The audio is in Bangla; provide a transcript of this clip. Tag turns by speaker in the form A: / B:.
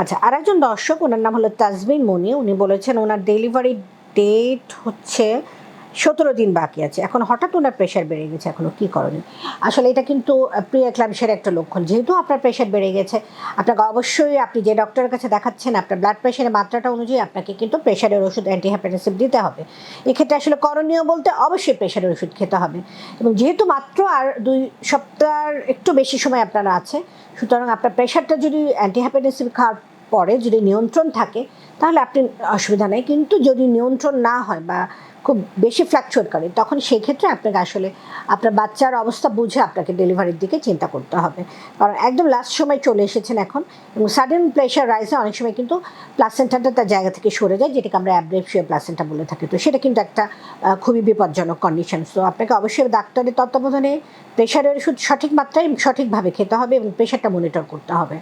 A: আচ্ছা আর একজন দর্শক, ওনার নাম হলো তাজমিন মনি। উনি বলেছেন, ওনার ডেলিভারি ডেট হচ্ছে সতেরো দিন বাকি আছে। এখন হঠাৎ ওনার প্রেশার বেড়ে গেছে, এখনও কী করণীয় আসলে এটা কিন্তু প্রি এক্লামসের একটা লক্ষণ। যেহেতু আপনার প্রেশার বেড়ে গেছে, আপনাকে অবশ্যই আপনি যে ডক্টরের কাছে দেখাচ্ছেন, আপনার ব্লাড প্রেশারের মাত্রাটা অনুযায়ী আপনাকে কিন্তু প্রেশারের ওষুধ অ্যান্টিহাইপারটেনসিভ দিতে হবে। এক্ষেত্রে আসলে করণীয় বলতে অবশ্যই প্রেশারের ওষুধ খেতে হবে। এবং যেহেতু মাত্র আর দুই সপ্তাহের একটু বেশি সময় আপনার আছে, সুতরাং আপনার প্রেশারটা যদি অ্যান্টিহাইপারটেনসিভ খাওয়ার পরে যদি নিয়ন্ত্রণ থাকে, তাহলে আপনি অসুবিধা নেই। কিন্তু যদি নিয়ন্ত্রণ না হয় বা খুব বেশি ফ্ল্যাকচুয়েট করে, তখন সেই ক্ষেত্রে আপনাকে আসলে আপনার বাচ্চার অবস্থা বুঝে আপনাকে ডেলিভারির দিকে চিন্তা করতে হবে। কারণ একদম লাস্ট সময় চলে এসেছেন এখন, এবং সাডেন প্রেশার রাইজে অনেক সময় কিন্তু প্লাসেন্টাটা তার জায়গা থেকে সরে যায়, যেটাকে আমরা অ্যাব্রেপশিয়া প্লাসেন্টা বলে থাকি। তো সেটা কিন্তু একটা খুবই বিপজ্জনক কন্ডিশন তো আপনাকে অবশ্যই ডাক্তারের তত্ত্বাবধানে প্রেশারের ওষুধ সঠিক মাত্রায় সঠিকভাবে খেতে হবে এবং প্রেশারটা মনিটর করতে হবে।